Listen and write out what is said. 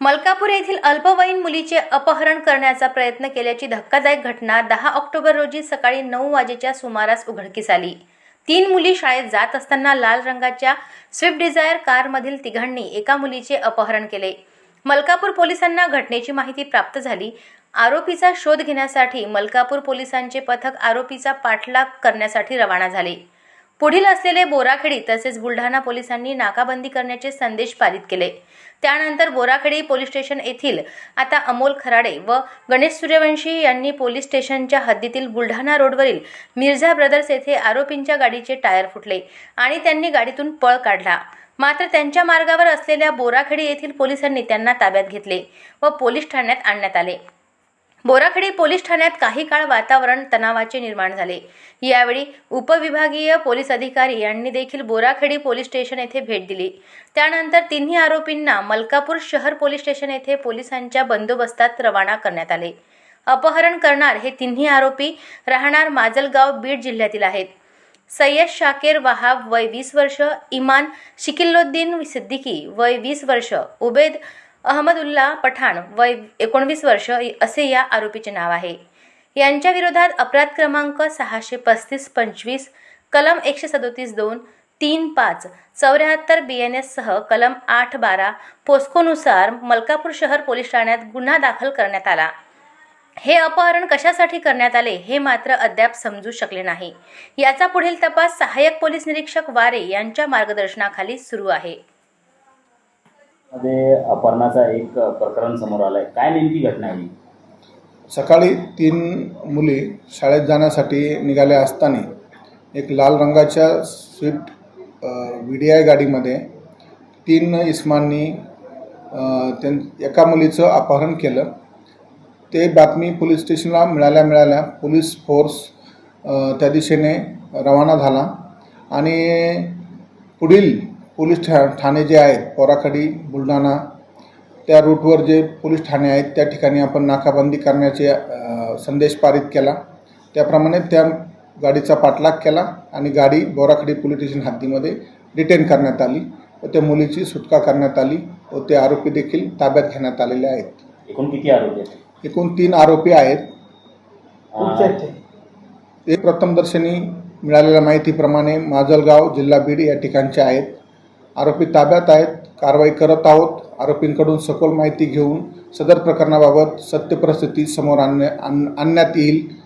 मलकापूर येथील अल्पवयीन मुलीचे अपहरण करण्याचा प्रयत्न केल्याची धक्कादायक घटना दहा ऑक्टोबर रोजी सकाळी नऊ वाजेच्या सुमारास उघडकीस आली. तीन मुली शाळेत जात असताना लाल रंगाच्या स्विफ्ट डिझायर कारमधील तिघांनी एका मुलीचे अपहरण केले. मलकापूर पोलिसांना घटनेची माहिती प्राप्त झाली. आरोपीचा शोध घेण्यासाठी मलकापूर पोलिसांचे पथक आरोपीचा पाठलाग करण्यासाठी रवाना झाले. पुढील असलेले बोराखेडी तसेच बुलढाणा पोलिसांनी नाकाबंदी करण्याचे संदेश पारित केले. त्यानंतर बोराखेडी पोलीस स्टेशन येथील आता अमोल खराडे व गणेश सूर्यवंशी यांनी पोलीस स्टेशनच्या हद्दीतील बुलढाणा रोडवरील मिर्झा ब्रदर्स येथे आरोपींच्या गाडीचे टायर फुटले आणि त्यांनी गाडीतून पळ काढला. मात्र त्यांच्या मार्गावर असलेल्या बोराखेडी येथील पोलिसांनी त्यांना ताब्यात घेतले व पोलीस ठाण्यात आणण्यात आले. बोराखडी पोलीस ठाण्यात काही काळ वातावरण तणावाचे निर्माण झाले. यावेळी उपविभागीय पोलीस अधिकारी यांनी देखील बोराखेडी पोलीस स्टेशन येथे भेट दिली. त्यानंतर तिन्ही आरोपींना मलकापूर शहर पोलीस स्टेशन येथे पोलिसांच्या बंदोबस्तात रवाना करण्यात आले. अपहरण करणार हे तिन्ही आरोपी राहणार माजलगाव बीड जिल्ह्यातील आहेत. सय्यद शाकेर वहाब वय वीस वर्ष इमान शिकिल्लोद्दीन सिद्दीकी वय वीस वर्ष उबेद अहमदुल्ला पठाण वय एकोणवीस वर्ष असे या आरोपीचे नाव आहे. यांच्या विरोधात अपराध क्रमांक सहाशे पस्तीस पंचवीस कलम एकशे सदोतीस दोन तीन पाच चौऱ्याहत्तर बी एन एससह कलम आठ बारा पोस्कोनुसार मलकापूर शहर पोलीस ठाण्यात गुन्हा दाखल करण्यात आला. हे अपहरण कशासाठी करण्यात आले हे मात्र अद्याप समजू शकले नाही. याचा पुढील तपास सहाय्यक पोलीस निरीक्षक वारे यांच्या मार्गदर्शनाखाली सुरू आहे. मध्ये अपहरणाचा एक प्रकरण समोर आलंय काय नेमकी घटना आहे ही? सकाळी तीन मुली शाळेत जाण्यासाठी निघाल्या असताना एक लाल रंगाच्या स्विफ्ट व्ही डी आय गाडीमध्ये तीन इस्मांनी त्यां एका मुलीचं अपहरण केलं ते बातमी पोलीस स्टेशनला मिळाल्या मिळाल्या पोलीस फोर्स त्या दिशेने रवाना झाला आणि पुढील पोलीस ठा ठाणे जे आहेत पोराखडी बुलढाणा त्या रूटवर जे पोलीस ठाणे आहेत त्या ठिकाणी आपण नाकाबंदी करण्याचे संदेश पारित केला. त्याप्रमाणे त्या गाडीचा पाठलाग केला आणि गाडी बोराखडी पोलीस स्टेशन हद्दीमध्ये डिटेन करण्यात आली व त्या मुलीची सुटका करण्यात आली व ते आरोपी देखील ताब्यात घेण्यात आलेले आहेत. एकूण किती आरोपी आहेत? एकूण तीन आरोपी आहेत. ते. प्रथमदर्शनी मिळालेल्या माहितीप्रमाणे माजलगाव जिल्हा बीड या ठिकाणचे आहेत. आरोपी ताब्यात आहेत कारवाई करत आहोत. आरोपींकडून सखोल माहिती घेऊन सदर प्रकरणाबाबत सत्य परिस्थिती समोर आणण्या आण- आणण्यात येईल.